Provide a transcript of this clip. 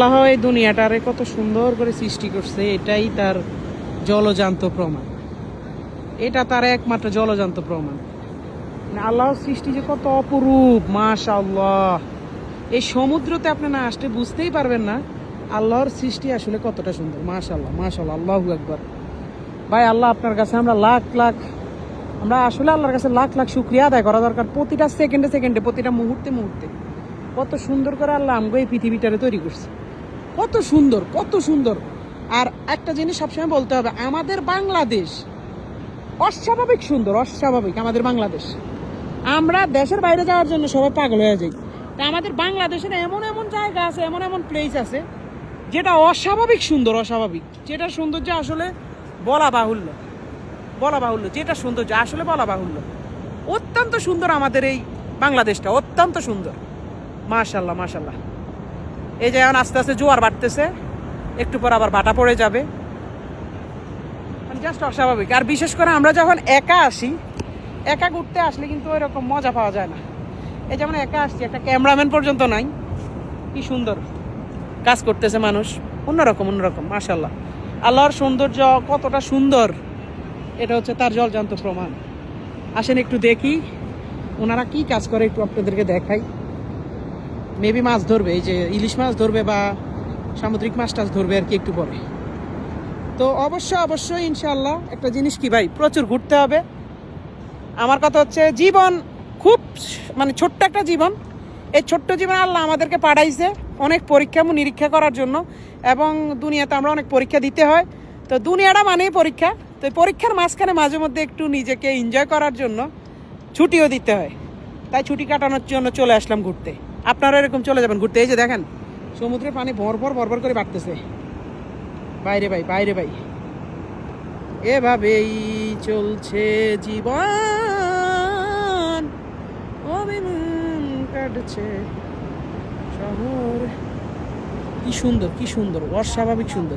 আল্লাহ এই দুনিয়াটারে কত সুন্দর করে সৃষ্টি করছে, এটাই তার জলজান্ত প্রমাণ। এটা তার একমাত্র জলজান্ত প্রমাণ। মানে আল্লাহর সৃষ্টি যে কত অপরূপ, মাশাআল্লাহ। এই সমুদ্রতে আপনি না আসলে বুঝতেই পারবেন না আল্লাহর সৃষ্টি আসলে কতটা সুন্দর, মাশাআল্লাহ মাশাআল্লাহ, আল্লাহু একবার ভাই, আল্লাহ আপনার কাছে আমরা লাখ লাখ, আমরা আসলে আল্লাহর কাছে লাখ লাখ শুক্রিয়া আদায় করা দরকার প্রতিটা সেকেন্ডে সেকেন্ডে, প্রতিটা মুহূর্তে মুহূর্তে। কত সুন্দর করে আল্লাহ আমগো এই পৃথিবীটারে তৈরি করছে। কত সুন্দর কত সুন্দর। আর একটা জিনিস সবসময় বলতে হবে, আমাদের বাংলাদেশ অস্বাভাবিক সুন্দর, অস্বাভাবিক, আমাদের বাংলাদেশ। আমরা দেশের বাইরে যাওয়ার জন্য সবাই পাগল হয়ে যাই। তা আমাদের বাংলাদেশের এমন এমন জায়গা আছে, এমন এমন প্লেস আছে, যেটা অস্বাভাবিক সুন্দর, অস্বাভাবিক। যেটা সৌন্দর্য আসলে বলা বাহুল্য। বলা বাহুল্য, যেটা সৌন্দর্য আসলে বলা বাহুল্য। অত্যন্ত সুন্দর আমাদের এই বাংলাদেশটা, অত্যন্ত সুন্দর। মাশাল্লাহ মাশাল্লাহ। এই যে এখন আস্তে আস্তে জোয়ার বাড়তেছে, একটু পর আবার বাটা পড়ে যাবে। জাস্ট অস্বাভাবিক। আর বিশেষ করে আমরা যখন একা আসি, একা ঘুরতে আসলে কিন্তু ওই রকম মজা পাওয়া যায় না। এই যেমন একা আসছি, একটা ক্যামেরাম্যান পর্যন্ত নাই। কি সুন্দর কাজ করতেছে মানুষ। অন্যরকম অন্যরকম মাশাল্লাহ আল্লাহর সৌন্দর্য কতটা সুন্দর, এটা হচ্ছে তার জলজান্ত প্রমাণ। আসেন একটু দেখি, ওনারা কি কাজ করে একটু আপনাদেরকে দেখাই। মেবি মাছ ধরবে, এই যে ইলিশ মাছ ধরবে বা সামুদ্রিক মাছ টাছ ধরবে আর কি একটু পরে। তো অবশ্যই অবশ্যই ইনশাল্লাহ একটা জিনিস কি ভাই, প্রচুর ঘুরতে হবে। আমার কথা হচ্ছে জীবন খুব মানে ছোট্ট একটা জীবন। এই ছোট্ট জীবন আল্লাহ আমাদেরকে পাঠাইছে অনেক পরীক্ষা নিরীক্ষা করার জন্য এবং দুনিয়াতে আমরা অনেক পরীক্ষা দিতে হয়। তো দুনিয়াটা মানেই পরীক্ষা। তো পরীক্ষার মাঝখানে মাঝে মধ্যে একটু নিজেকে এনজয় করার জন্য ছুটিও দিতে হয়। তাই ছুটি কাটানোর জন্য চলে আসলাম ঘুরতে। আপনারা এরকম চলে যাবেন ঘুরতে। এই যে দেখেন সমুদ্রের পানি ভরভর ভরভর করে বাড়তেছে। বাইরে ভাই বাইরে ভাই। এভাবেই চলছে জীবন। অভিমান কাটছে শহর। কি সুন্দর কি সুন্দর, অস্বাভাবিক সুন্দর।